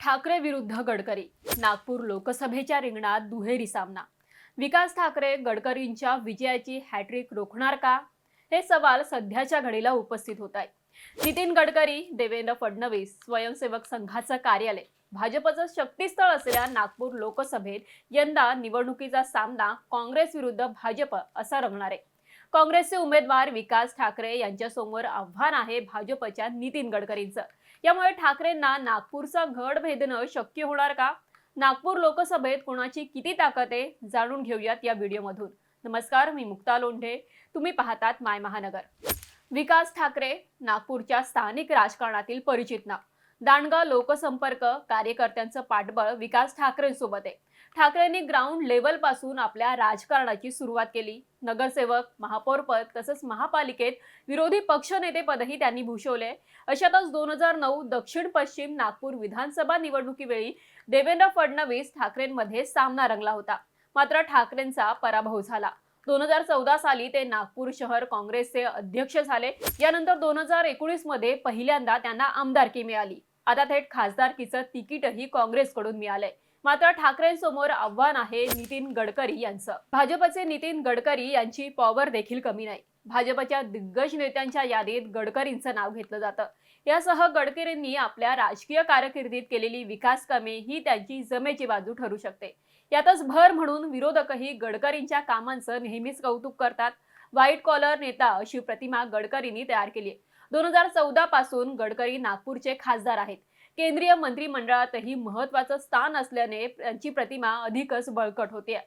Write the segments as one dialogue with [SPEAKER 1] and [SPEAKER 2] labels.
[SPEAKER 1] ठाकरे विरुद्ध गडकरी. नागपूर लोकसभेच्या रिंगणात दुहेरी सामना. विकास ठाकरे गडकरींच्या विजयाची हॅट्रिक रोखणार का? हे सवाल सध्याच्या घडीला उपस्थित होत आहे नितीन गडकरी देवेंद्र फडणवीस स्वयंसेवक संघाचं कार्यालय. भाजपचं शक्तीस्थळ असलेल्या नागपूर लोकसभेत यंदा निवडणुकीचा सामना काँग्रेस विरुद्ध भाजप असा रंगणार आहे. काँग्रेसचे उमेदवार विकास ठाकरे यांच्यासमोर आव्हान आहे भाजपच्या नितीन गडकरींचं. यामुळे ठाकरेंना नागपूरचा घड भेदणं शक्य होणार का? नागपूर लोकसभेत कोणाची किती ताकद आहे? जाणून घेऊयात या व्हिडिओमधून. नमस्कार मी मुक्ता लोंढे. तुम्ही पाहतात माय महानगर. विकास ठाकरे नागपूरच्या स्थानिक राजकारणातील परिचित नाव दांडगा लोकसंपर्क कार्यकर्त्यांचं पाठबळ विकास ठाकरेंसोबत आहे. ठाकरेंनी ग्राउंड लेवलपासून आपल्या राजकारणाची सुरुवात केली. नगरसेवक महापौरपद तसंच महापालिकेत विरोधी पक्षनेतेपदही त्यांनी भूषवले. अशातच दोन हजार नऊ दक्षिण पश्चिम नागपूर विधानसभा निवडणुकीवेळी देवेंद्र फडणवीस ठाकरेंमध्ये सामना रंगला होता. मात्र ठाकरेंचा पराभव झाला. दोन हजार चौदा साली ते नागपूर शहर काँग्रेसचे अध्यक्ष झाले. यानंतर दोन हजार एकोणीसमध्ये पहिल्यांदा त्यांना आमदारकी मिळाली. आता थेट खासदारकीचं तिकीटही काँग्रेसकडून मिळालंय. मात्र ठाकरेंसमोर आव्हान आहे नितीन गडकरी यांचं. भाजपचे नितीन गडकरी यांची पॉवर देखील कमी नाही. भाजपच्या दिग्गज नेत्यांच्या यादीत गडकरींचं नाव घेतलं जातं. यासह गडकरींनी आपल्या राजकीय कारकिर्दीत केलेली विकास कामे ही त्यांची जमेची बाजू ठरू शकते. यातच भर म्हणून विरोधकही गडकरींच्या कामांचं नेहमीच कौतुक करतात. व्हाईट कॉलर नेता अशी प्रतिमा गडकरींनी तयार केली दोन हजार चौदा पासून गडकरी नागपूरचे खासदार आहेत. केंद्रीय मंत्रिमंडळातही महत्वाचं स्थान असल्याने त्यांची प्रतिमा अधिकच बळकट होते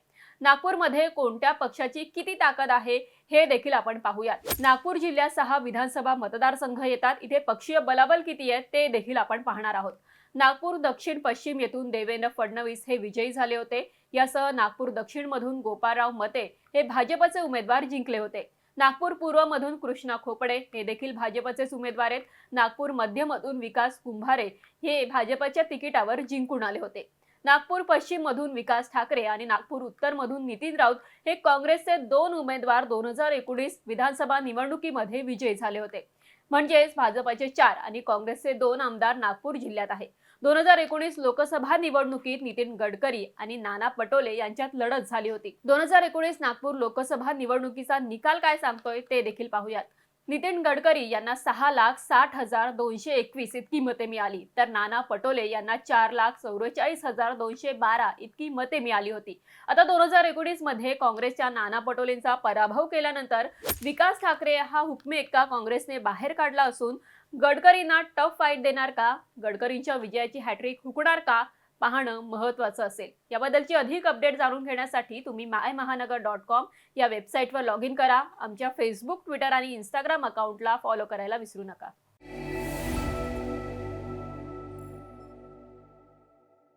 [SPEAKER 1] नागपूरमध्ये कोणत्या पक्षाची किती ताकद आहे हे देखील आपण पाहूयात. नागपूर जिल्ह्यात सहा विधानसभा मतदारसंघ येतात. इथे पक्षीय बलाबल किती आहे ते देखील आपण पाहणार आहोत. नागपूर दक्षिण पश्चिम येथून देवेंद्र फडणवीस हे विजयी झाले होते. यासह नागपूर दक्षिणमधून गोपाळराव मते हे भाजपचे उमेदवार जिंकले होते. नागपूर पूर्वमधून कृष्णा खोपडे हे देखील भाजपचेच उमेदवार आहेत. नागपूर मध्यमधून विकास कुंभारे हे भाजपच्या तिकिटावर जिंकून आले होते. नागपूर पश्चिम मधून विकास ठाकरे आणि नागपूर उत्तर मधून नितीन राऊत हे काँग्रेसचे दोन उमेदवार दोन हजार एकोणीस विधानसभा निवडणुकीमध्ये विजयी झाले होते. म्हणजेच भाजपचे चार आणि काँग्रेसचे दोन आमदार नागपूर जिल्ह्यात आहे. दोन हजार एकोणीस लोकसभा निवडणुकीत नितीन गडकरी आणि नाना पटोले यांच्यात लढत झाली होती. दोन हजार एकोणीस नागपूर लोकसभा निवडणुकीचा निकाल काय सांगतोय ते देखील पाहूयात. नितीन गडकरी यांना सहा लाख साठ हजार दोनशे एकवीस इतकी मते मिळाली तर नाना पटोले यांना चार लाख चौवेचाळीस हजार दोनशे बारा इतकी मते मिळाली होती. आता दोन हजार एकोणीसमध्ये काँग्रेसच्या नाना पटोलेंचा पराभव केल्यानंतर विकास ठाकरे हा हुकमे एक्का काँग्रेसने बाहेर काढला असून गडकरींना टफ फाईट देणार का? गडकरींच्या विजयाची हॅट्रिक हुकणार का? पाहणं महत्वाचं असेल. याबद्दलची अधिक अपडेट जाणून घेण्यासाठी तुम्ही माय महानगर डॉट कॉम या वेबसाईटवर लॉग इन करा. आमच्या फेसबुक ट्विटर आणि इंस्टाग्राम अकाउंटला फॉलो करायला विसरू नका.